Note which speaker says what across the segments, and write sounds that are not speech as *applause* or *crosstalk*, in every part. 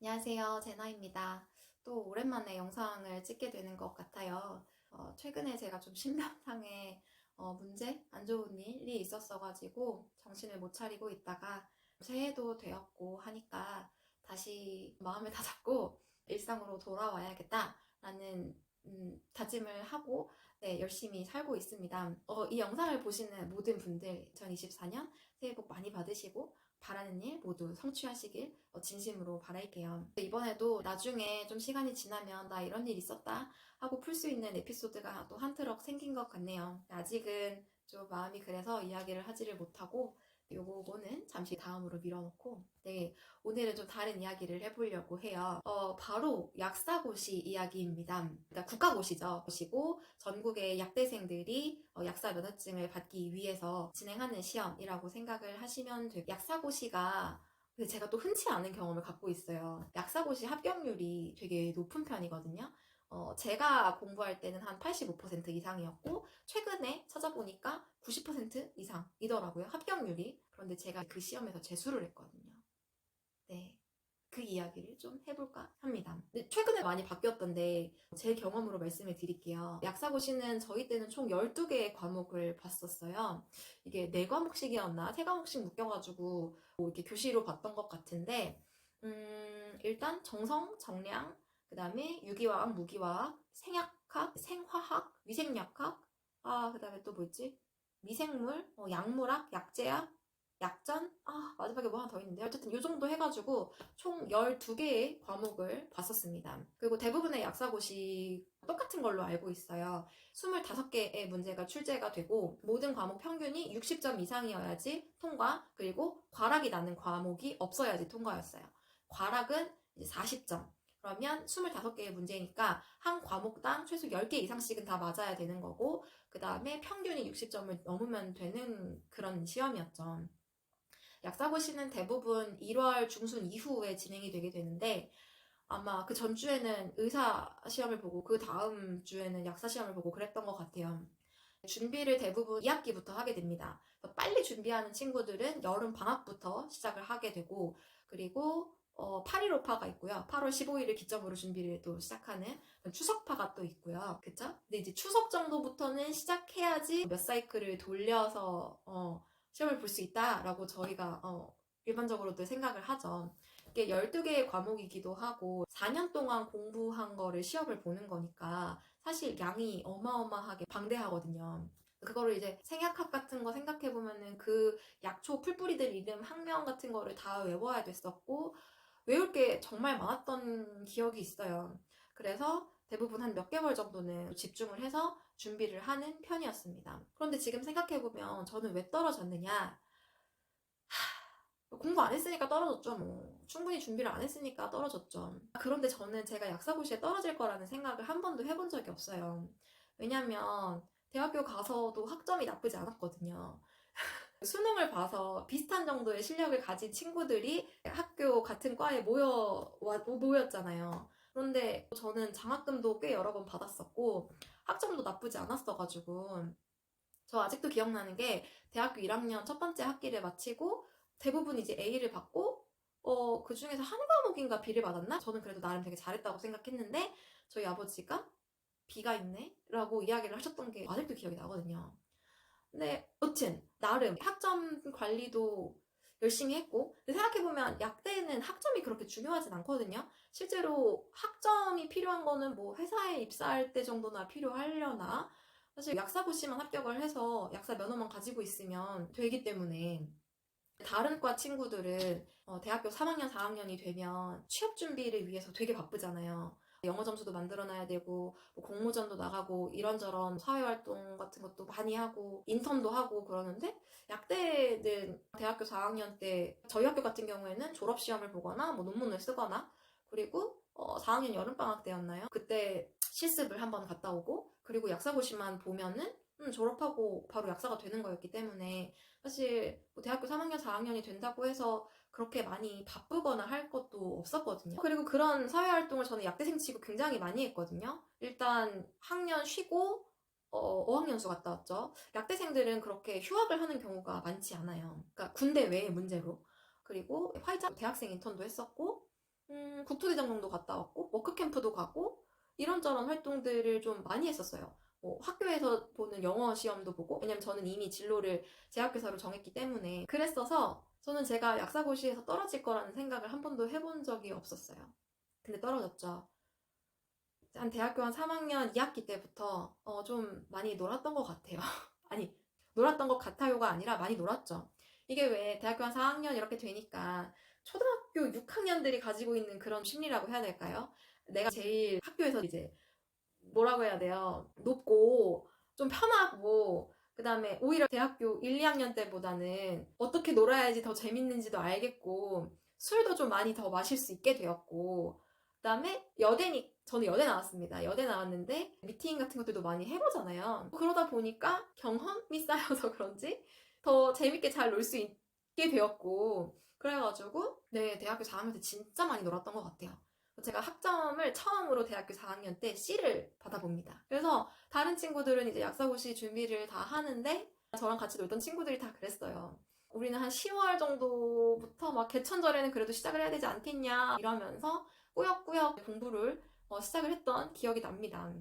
Speaker 1: 안녕하세요. 제나입니다. 또 오랜만에 영상을 찍게 되는 것 같아요. 어, 최근에 제가 좀 신변상에 어, 문제, 안 좋은 일이 있었어가지고 정신을 못 차리고 있다가 새해도 되었고 하니까 다시 마음을 *laughs* 다잡고 일상으로 돌아와야겠다라는 음, 다짐을 하고 네, 열심히 살고 있습니다. 어, 이 영상을 보시는 모든 분들 2024년 새해 복 많이 받으시고 바라는 일 모두 성취하시길 어, 진심으로 바랄게요. 이번에도 나중에 좀 시간이 지나면 나 이런 일 있었다 하고 풀 수 있는 에피소드가 또 한 트럭 생긴 것 같네요. 아직은 좀 마음이 그래서 이야기를 하지를 못하고 요거는 잠시 다음으로 밀어놓고 네 오늘은 좀 다른 이야기를 해보려고 해요. 어 바로 약사고시 이야기입니다. 그러니까 국가고시죠. 고시고 전국의 약대생들이 어, 약사 면허증을 받기 위해서 진행하는 시험이라고 생각을 하시면 돼요. 약사고시가 제가 또 흔치 않은 경험을 갖고 있어요. 약사고시 합격률이 되게 높은 편이거든요. 어, 제가 공부할 때는 한 85% 이상이었고, 최근에 찾아보니까 90% 이상이더라고요, 합격률이. 그런데 제가 그 시험에서 재수를 했거든요. 네. 그 이야기를 좀 해볼까 합니다. 근데 최근에 많이 바뀌었던데, 제 경험으로 말씀을 드릴게요. 약사고시는 저희 때는 총 12개의 과목을 봤었어요. 이게 4과목씩이었나? 3과목씩 묶여가지고, 뭐 이렇게 교시로 봤던 것 같은데, 음, 일단 정성, 정량, 그 다음에 유기화학, 무기화학, 생약학, 생화학, 위생약학, 아, 그 다음에 또뭐 있지? 미생물, 어, 약물학, 약제학, 약전, 아, 마지막에 뭐 하나 더 있는데. 어쨌든 요 정도 해가지고 총 12개의 과목을 봤었습니다. 그리고 대부분의 약사고시 똑같은 걸로 알고 있어요. 25개의 문제가 출제가 되고 모든 과목 평균이 60점 이상이어야지 통과, 그리고 과락이 나는 과목이 없어야지 통과였어요. 과락은 이제 40점. 그러면 25개의 문제니까 한 과목당 최소 10개 이상씩은 다 맞아야 되는 거고 그 다음에 평균이 60점을 넘으면 되는 그런 시험이었죠. 약사고시는 대부분 1월 중순 이후에 진행이 되게 되는데 아마 그 전주에는 의사 시험을 보고 그 다음 주에는 약사 시험을 보고 그랬던 것 같아요. 준비를 대부분 2학기부터 하게 됩니다. 빨리 준비하는 친구들은 여름 방학부터 시작을 하게 되고 그리고 어, 8.15파가 있고요. 8월 15일을 기점으로 준비를 또 시작하는 추석파가 또 있고요. 그쵸? 근데 이제 추석 정도부터는 시작해야지 몇 사이클을 돌려서 어, 시험을 볼 수 있다라고 저희가 어, 일반적으로도 생각을 하죠. 이게 12개의 과목이기도 하고 4년 동안 공부한 거를 시험을 보는 거니까 사실 양이 어마어마하게 방대하거든요. 그거를 이제 생약학 같은 거 생각해 보면은 그 약초 풀뿌리들 이름 학명 같은 거를 다 외워야 됐었고 외울 게 정말 많았던 기억이 있어요. 그래서 대부분 한 몇 개월 정도는 집중을 해서 준비를 하는 편이었습니다. 그런데 지금 생각해보면 저는 왜 떨어졌느냐? 하, 공부 안 했으니까 떨어졌죠, 뭐. 충분히 준비를 안 했으니까 떨어졌죠. 그런데 저는 제가 약사고시에 떨어질 거라는 생각을 한 번도 해본 적이 없어요. 왜냐면 대학교 가서도 학점이 나쁘지 않았거든요. 수능을 봐서 비슷한 정도의 실력을 가진 친구들이 학교 같은 과에 모여, 와, 모였잖아요. 그런데 저는 장학금도 꽤 여러 번 받았었고, 학점도 나쁘지 않았어가지고, 저 아직도 기억나는 게, 대학교 1학년 첫 번째 학기를 마치고, 대부분 이제 A를 받고, 어, 그 중에서 한 과목인가 B를 받았나? 저는 그래도 나름 되게 잘했다고 생각했는데, 저희 아버지가 B가 있네? 라고 이야기를 하셨던 게 아직도 기억이 나거든요. 근데 여튼 나름 학점 관리도 열심히 했고 생각해보면 약대는 학점이 그렇게 중요하진 않거든요 실제로 학점이 필요한 거는 뭐 회사에 입사할 때 정도나 필요하려나 사실 약사고시만 합격을 해서 약사 면허만 가지고 있으면 되기 때문에 다른 과 친구들은 어, 대학교 3학년, 4학년이 되면 취업 준비를 위해서 되게 바쁘잖아요. 영어 점수도 만들어놔야 되고 뭐 공모전도 나가고 이런저런 사회활동 같은 것도 많이 하고 인턴도 하고 그러는데 약대는 대학교 4학년 때 저희 학교 같은 경우에는 졸업시험을 보거나 뭐 논문을 쓰거나 그리고 어, 4학년 여름방학 때였나요? 그때 실습을 한번 갔다 오고 그리고 약사고시만 보면은 음, 졸업하고 바로 약사가 되는 거였기 때문에 사실 뭐 대학교 3학년, 4학년이 된다고 해서 그렇게 많이 바쁘거나 할 것도 없었거든요. 그리고 그런 사회활동을 저는 약대생 치고 굉장히 많이 했거든요. 일단 학년 쉬고 어, 어학연수 갔다 왔죠. 약대생들은 그렇게 휴학을 하는 경우가 많지 않아요. 그러니까 군대 외의 문제로. 그리고 화이자 대학생 인턴도 했었고 음, 국토대장 정도 갔다 왔고, 워크캠프도 가고, 이런저런 활동들을 좀 많이 했었어요. 뭐 학교에서 보는 영어 시험도 보고, 왜냐면 저는 이미 진로를 제약교사로 정했기 때문에. 그랬어서 저는 제가 약사고시에서 떨어질 거라는 생각을 한 번도 해본 적이 없었어요. 근데 떨어졌죠. 한 대학교 한 3학년 2학기 때부터 어, 좀 많이 놀았던 것 같아요. *laughs* 아니, 놀았던 것 같아요가 아니라 많이 놀았죠. 이게 왜 대학교 한 4학년 이렇게 되니까 초등학교 6학년들이 가지고 있는 그런 심리라고 해야 될까요? 내가 제일 학교에서 이제 뭐라고 해야 돼요? 높고 좀 편하고 그 다음에 오히려 대학교 1, 2학년 때보다는 어떻게 놀아야지 더 재밌는지도 알겠고 술도 좀 많이 더 마실 수 있게 되었고 그 다음에 여대니 저는 여대 나왔습니다. 여대 나왔는데 미팅 같은 것들도 많이 해보잖아요. 그러다 보니까 경험이 *laughs* 쌓여서 그런지 더 재밌게 잘 놀 수 있게 되었고 그래가지고 네 대학교 4학년 때 진짜 많이 놀았던 것 같아요. 제가 학점을 처음으로 대학교 4학년 때 C를 받아봅니다. 그래서 다른 친구들은 이제 약사고시 준비를 다 하는데 저랑 같이 놀던 친구들이 다 그랬어요. 우리는 한 10월 정도부터 막 개천절에는 그래도 시작을 해야 되지 않겠냐 이러면서 꾸역꾸역 공부를 어, 시작을 했던 기억이 납니다.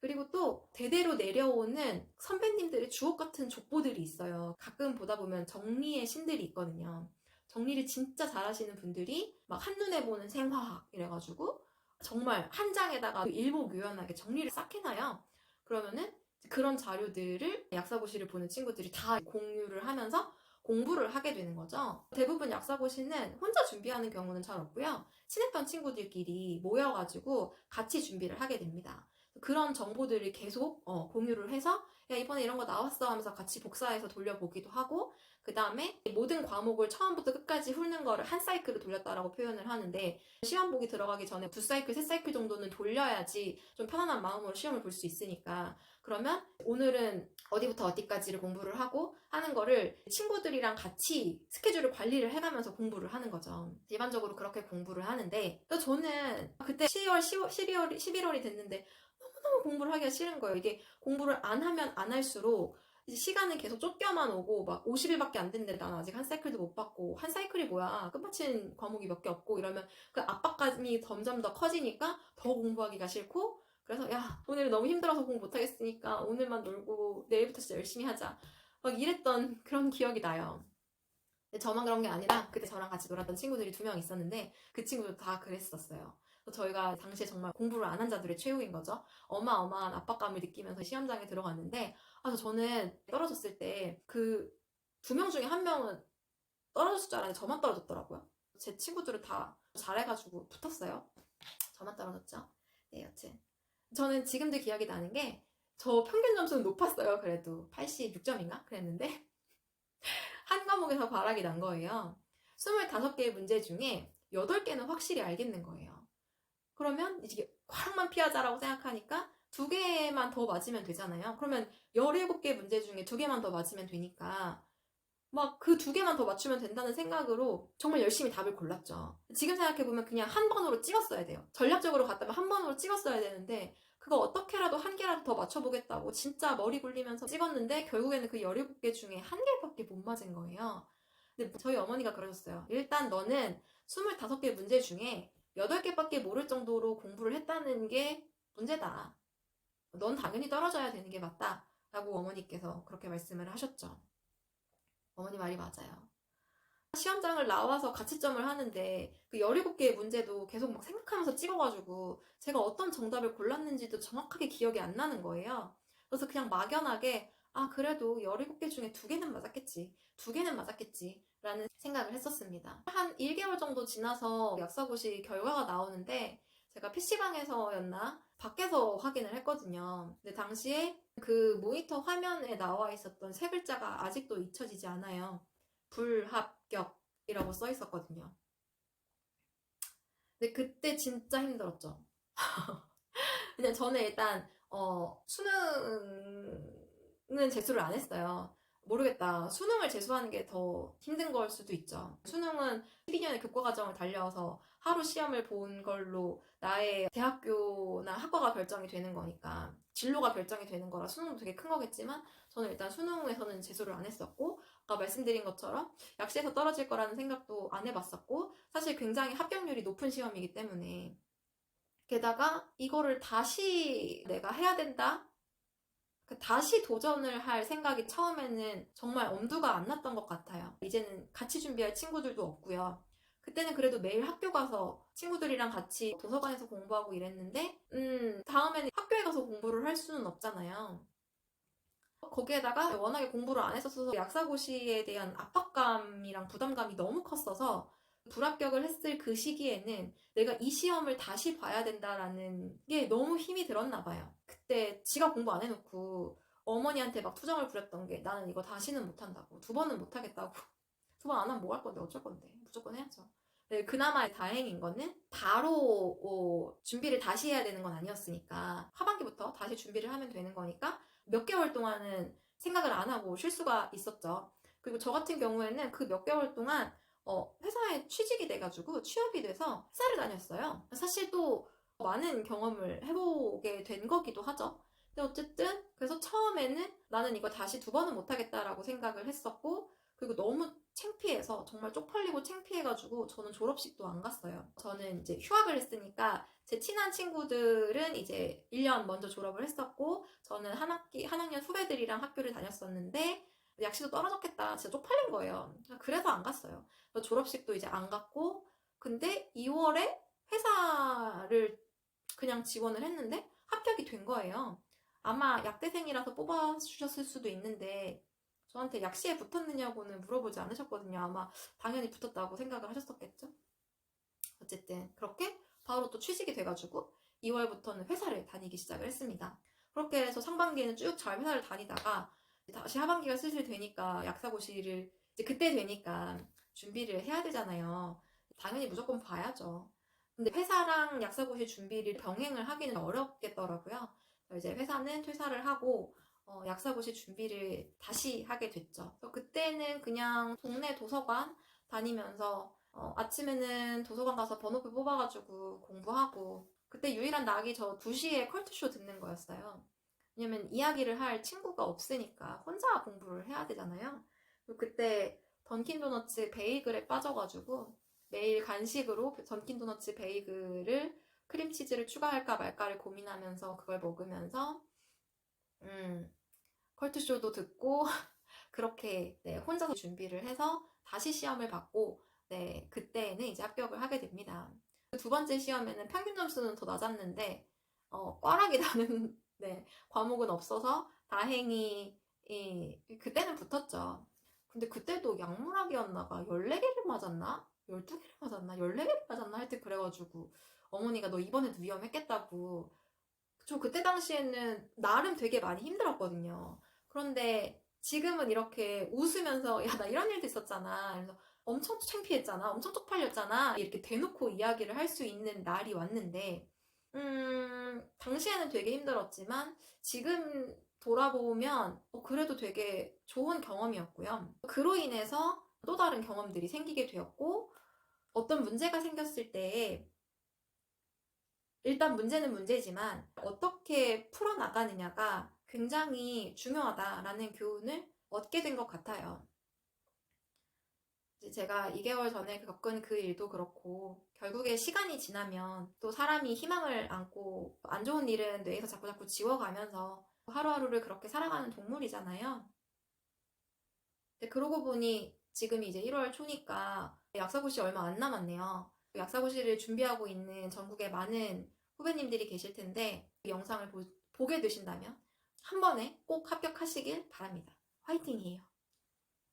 Speaker 1: 그리고 또 대대로 내려오는 선배님들의 주옥 같은 족보들이 있어요. 가끔 보다 보면 정리의 신들이 있거든요. 정리를 진짜 잘하시는 분들이 막 한눈에 보는 생화학 이래가지고 정말 한 장에다가 일목요연하게 정리를 싹 해놔요. 그러면은 그런 자료들을 약사고시를 보는 친구들이 다 공유를 하면서 공부를 하게 되는 거죠. 대부분 약사고시는 혼자 준비하는 경우는 잘 없고요. 친했던 친구들끼리 모여가지고 같이 준비를 하게 됩니다. 그런 정보들을 계속 어, 공유를 해서 야 이번에 이런 거 나왔어 하면서 같이 복사해서 돌려보기도 하고 그 다음에 모든 과목을 처음부터 끝까지 훑는 거를 한 사이클을 돌렸다라고 표현을 하는데 시험 보기 들어가기 전에 두 사이클, 세 사이클 정도는 돌려야지 좀 편안한 마음으로 시험을 볼 수 있으니까 그러면 오늘은 어디부터 어디까지를 공부를 하고 하는 거를 친구들이랑 같이 스케줄을 관리를 해가면서 공부를 하는 거죠. 일반적으로 그렇게 공부를 하는데 또 저는 그때 10월, 10월, 12월, 11월이 됐는데 너무너무 공부를 하기가 싫은 거예요. 이게 공부를 안 하면 안 할수록 시간은 계속 쫓겨만 오고 막 50일밖에 안 됐는데 난 아직 한 사이클도 못 받고 한 사이클이 뭐야 끝마친 과목이 몇 개 없고 이러면 그 압박감이 점점 더 커지니까 더 공부하기가 싫고 그래서 야 오늘 너무 힘들어서 공부 못하겠으니까 오늘만 놀고 내일부터 진짜 열심히 하자 막 이랬던 그런 기억이 나요. 저만 그런 게 아니라 그때 저랑 같이 놀았던 친구들이 두 명 있었는데 그 친구들 다 그랬었어요. 저희가 당시에 정말 공부를 안 한 자들의 최후인 거죠. 어마어마한 압박감을 느끼면서 시험장에 들어갔는데, 아, 저는 떨어졌을 때 그 두 명 중에 한 명은 떨어졌을 줄 알았는데 저만 떨어졌더라고요. 제 친구들은 다 잘해가지고 붙었어요. 저만 떨어졌죠. 네, 여튼. 저는 지금도 기억이 나는 게, 저 평균 점수는 높았어요. 그래도 86점인가? 그랬는데, *laughs* 한 과목에서 과락이 난 거예요. 25개의 문제 중에 8개는 확실히 알겠는 거예요. 그러면 이제 과락만 피하자라고 생각하니까 두 개만 더 맞으면 되잖아요. 그러면 17개 문제 중에 두 개만 더 맞으면 되니까 막 그 두 개만 더 맞추면 된다는 생각으로 정말 열심히 답을 골랐죠. 지금 생각해보면 그냥 한 번으로 찍었어야 돼요. 전략적으로 갔다면 한 번으로 찍었어야 되는데 그거 어떻게라도 한 개라도 더 맞춰보겠다고 진짜 머리 굴리면서 찍었는데 결국에는 그 17개 중에 한 개밖에 못 맞은 거예요. 근데 저희 어머니가 그러셨어요. 일단 너는 25개 문제 중에 8개밖에 모를 정도로 공부를 했다는 게 문제다. 넌 당연히 떨어져야 되는 게 맞다. 라고 어머니께서 그렇게 말씀을 하셨죠. 어머니 말이 맞아요. 시험장을 나와서 가채점을 하는데 그 17개의 문제도 계속 막 생각하면서 찍어가지고 제가 어떤 정답을 골랐는지도 정확하게 기억이 안 나는 거예요. 그래서 그냥 막연하게 아 그래도 17개 중에 두 개는 맞았겠지. 두 개는 맞았겠지. 라는 생각을 했었습니다. 한 1개월 정도 지나서 약사고시 결과가 나오는데 제가 PC방에서였나 밖에서 확인을 했거든요. 근데 당시에 그 모니터 화면에 나와 있었던 세 글자가 아직도 잊혀지지 않아요. 불합격이라고 써 있었거든요. 근데 그때 진짜 힘들었죠. *laughs* 그냥 저는 일단 어, 수능은 재수를 안 했어요. 모르겠다. 수능을 재수하는 게 더 힘든 걸 수도 있죠. 수능은 12년의 교과 과정을 달려서 하루 시험을 본 걸로 나의 대학교나 학과가 결정이 되는 거니까 진로가 결정이 되는 거라 수능도 되게 큰 거겠지만 저는 일단 수능에서는 재수를 안 했었고 아까 말씀드린 것처럼 약시에서 떨어질 거라는 생각도 안 해봤었고 사실 굉장히 합격률이 높은 시험이기 때문에 게다가 이거를 다시 내가 해야 된다? 그 다시 도전을 할 생각이 처음에는 정말 엄두가 안 났던 것 같아요. 이제는 같이 준비할 친구들도 없고요. 그때는 그래도 매일 학교 가서 친구들이랑 같이 도서관에서 공부하고 이랬는데, 음, 다음에는 학교에 가서 공부를 할 수는 없잖아요. 거기에다가 워낙에 공부를 안 했었어서 약사고시에 대한 압박감이랑 부담감이 너무 컸어서 불합격을 했을 그 시기에는 내가 이 시험을 다시 봐야 된다라는 게 너무 힘이 들었나 봐요. 그때 지가 공부 안 해놓고 어머니한테 막 투정을 부렸던 게 나는 이거 다시는 못한다고 두 번은 못하겠다고 *laughs* 두 번 안 하면 뭐 할 건데 어쩔 건데 무조건 해야죠. 네, 그나마 다행인 거는 바로 어, 준비를 다시 해야 되는 건 아니었으니까 하반기부터 다시 준비를 하면 되는 거니까 몇 개월 동안은 생각을 안 하고 쉴 수가 있었죠. 그리고 저 같은 경우에는 그 몇 개월 동안 어, 회사에 취직이 돼가지고 취업이 돼서 회사를 다녔어요. 사실 또 많은 경험을 해보게 된 거기도 하죠. 근데 어쨌든 그래서 처음에는 나는 이거 다시 두 번은 못하겠다라고 생각을 했었고 그리고 너무 창피해서 정말 쪽팔리고 창피해가지고 저는 졸업식도 안 갔어요. 저는 이제 휴학을 했으니까 제 친한 친구들은 이제 1년 먼저 졸업을 했었고 저는 한 학기 한 학년 후배들이랑 학교를 다녔었는데 약시도 떨어졌겠다. 진짜 쪽팔린 거예요. 그래서 안 갔어요. 졸업식도 이제 안 갔고 근데 2월에 회사를 그냥 지원을 했는데 합격이 된 거예요. 아마 약대생이라서 뽑아주셨을 수도 있는데 저한테 약시에 붙었느냐고는 물어보지 않으셨거든요. 아마 당연히 붙었다고 생각을 하셨었겠죠. 어쨌든 그렇게 바로 또 취직이 돼가지고 2월부터는 회사를 다니기 시작을 했습니다. 그렇게 해서 상반기에는 쭉 잘 회사를 다니다가 다시 하반기가 슬슬 되니까 약사고시를 이제 그때 되니까 준비를 해야 되잖아요. 당연히 무조건 봐야죠. 근데 회사랑 약사고시 준비를 병행을 하기는 어렵겠더라고요. 이제 회사는 퇴사를 하고 어, 약사고시 준비를 다시 하게 됐죠. 그때는 그냥 동네 도서관 다니면서 어, 아침에는 도서관 가서 번호표 뽑아가지고 공부하고 그때 유일한 낙이 저 2시에 컬투쇼 듣는 거였어요. 왜냐면 이야기를 할 친구가 없으니까 혼자 공부를 해야 되잖아요. 그때 던킨 도너츠 베이글에 빠져가지고 매일 간식으로 던킨 도너츠 베이글을 크림치즈를 추가할까 말까를 고민하면서 그걸 먹으면서 음, 컬투쇼도 듣고 *laughs* 그렇게 네, 혼자서 준비를 해서 다시 시험을 받고 네, 그때는 이제 합격을 하게 됩니다. 두 번째 시험에는 평균 점수는 더 낮았는데 어, 꽈락이 나는 네, 과목은 없어서 다행히 이, 그때는 붙었죠. 근데 그때도 약물학이었나가 14개를 맞았나? 12개를 맞았나? 14개를 맞았나? 하여튼 그래가지고 어머니가 너 이번에도 위험했겠다고 저 그때 당시에는 나름 되게 많이 힘들었거든요. 그런데 지금은 이렇게 웃으면서 야 나 이런 일도 있었잖아. 그래서 엄청 창피했잖아. 엄청 쪽팔렸잖아. 이렇게 대놓고 이야기를 할 수 있는 날이 왔는데 음, 당시에는 되게 힘들었지만 지금 돌아보면 어, 그래도 되게 좋은 경험이었고요. 그로 인해서 또 다른 경험들이 생기게 되었고 어떤 문제가 생겼을 때 일단 문제는 문제지만 어떻게 풀어나가느냐가 굉장히 중요하다라는 교훈을 얻게 된 것 같아요. 제가 2개월 전에 겪은 그 일도 그렇고 결국에 시간이 지나면 또 사람이 희망을 안고 안 좋은 일은 뇌에서 자꾸 자꾸 지워가면서 하루하루를 그렇게 살아가는 동물이잖아요. 근데 그러고 보니 지금이 이제 1월 초니까 약사고시 얼마 안 남았네요. 약사고시를 준비하고 있는 전국에 많은 후배님들이 계실 텐데 이 영상을 보, 보게 되신다면 한 번에 꼭 합격하시길 바랍니다. 화이팅이에요.